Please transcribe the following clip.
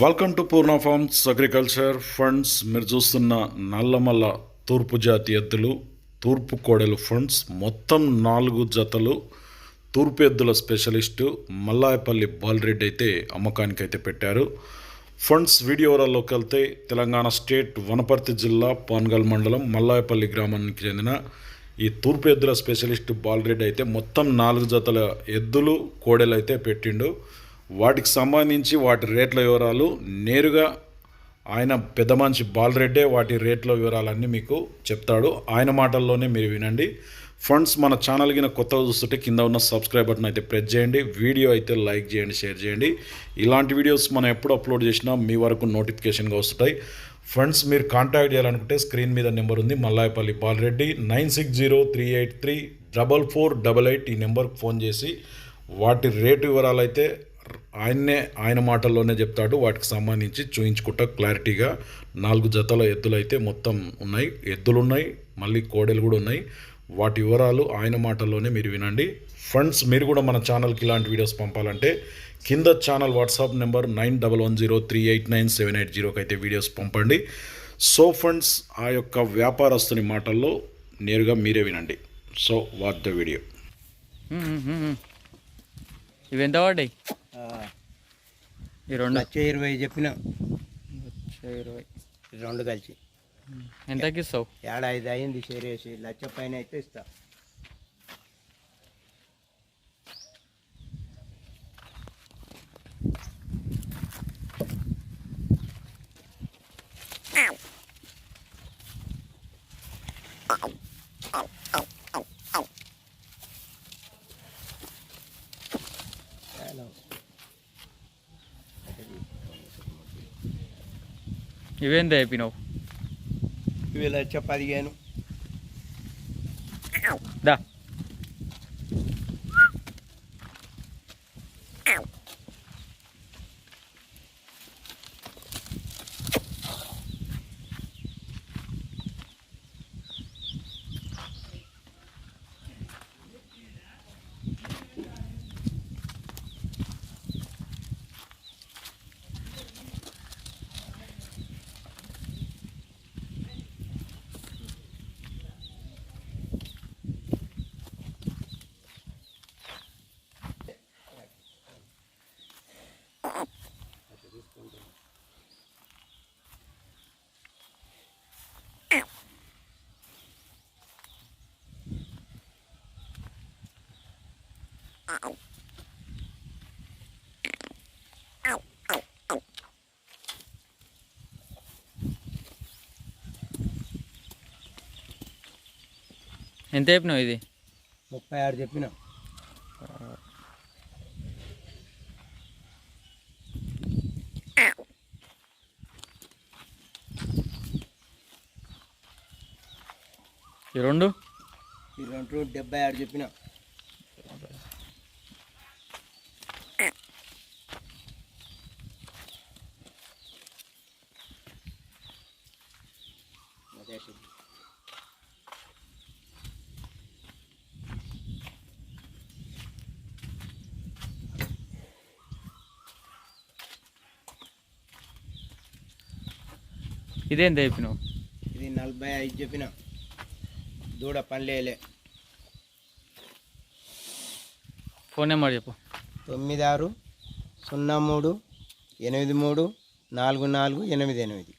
Welcome to Purna farms agriculture funds మీరు చూస్తున్న నల్లమల్ల తూర్పు జాతి ఎద్దులు తూర్పు కోడెలు ఫండ్స్ మొత్తం నాలుగు జతలు తూర్పు ఎద్దుల స్పెషలిస్టు మల్లాయపల్లి బాలరెడ్డి అయితే అమ్మకానికి అయితే పెట్టారు ఫండ్స్ వీడియోలలోకి వెళ్తే తెలంగాణ స్టేట్ వనపర్తి జిల్లా పాన్గల్ మండలం మల్లాయపల్లి గ్రామానికి చెందిన ఈ తూర్పు ఎద్దుల స్పెషలిస్ట్ బాలరెడ్డి అయితే మొత్తం నాలుగు జతల ఎద్దులు కోడెలు అయితే పెట్టిండు. వాటికి సంబంధించి వాటి రేట్ల వివరాలు నేరుగా ఆయన పెద్ద మనిషి బాలరెడ్డే వాటి రేట్ల వివరాలన్నీ మీకు చెప్తాడు. ఆయన మాటల్లోనే మీరు వినండి. ఫ్రెండ్స్ మన ఛానల్ కింద కొత్తగా చూస్తుంటే కింద ఉన్న సబ్స్క్రైబ్ బటన్ అయితే ప్రెస్ చేయండి. వీడియో అయితే లైక్ చేయండి షేర్ చేయండి. ఇలాంటి వీడియోస్ మనం ఎప్పుడు అప్లోడ్ చేసినా మీ వరకు నోటిఫికేషన్గా వస్తుంటాయి. ఫ్రెండ్స్ మీరు కాంటాక్ట్ చేయాలనుకుంటే స్క్రీన్ మీద నెంబర్ ఉంది. Mallayapalli Balareddy nine six zero three eight three double four double eight ఈ నెంబర్కి ఫోన్ చేసి వాటి రేటు వివరాలు అయితే ఆయన్నే ఆయన మాటల్లోనే చెప్తాడు. వాటికి సంబంధించి చూయించుకుంటా క్లారిటీగా. నాలుగు జతల ఎద్దులు అయితే మొత్తం ఉన్నాయి. ఎద్దులు ఉన్నాయి మళ్ళీ కోడెలు కూడా ఉన్నాయి. వాటి వివరాలు ఆయన మాటల్లోనే మీరు వినండి. ఫ్రెండ్స్ మీరు కూడా మన ఛానల్కి ఇలాంటి వీడియోస్ పంపాలంటే కింద channel WhatsApp number nine double one zero three eight nine seven eight జీరోకి అయితే వీడియోస్ పంపండి. సో ఫ్రెండ్స్ ఆ యొక్క వ్యాపారస్తుని మాటల్లో నేరుగా మీరే వినండి. సో వాట్ ద వీడియో ఇవి ఎంత పడ్డాయి? ఈ రెండు. లక్ష ఇరవై చెప్పిన. ఇరవై. రెండు కలిసి. ఎంతకి ఇస్తావు? ఏడా ఐదు అయింది చేరేసి లక్ష పైన అయితే ఇస్తా. ఇవేంత చెప్పినావు ఇవి లక్ష పదిహేను దా ఎంత చెప్పినావు ఇది? ముప్పై ఆరు చెప్పిన. ఈ రెండు? ఈ రెండు డెబ్బై ఆరు చెప్పిన. అదే చెప్పు. ఇదేంత చెప్పినావు? ఇది నలభై ఐదు చెప్పిన. దూడ పనిలేలే. ఫోన్ నెంబర్ చెప్పు. తొమ్మిది ఆరు సున్నా మూడు ఎనిమిది మూడు నాలుగు నాలుగు ఎనిమిది ఎనిమిది.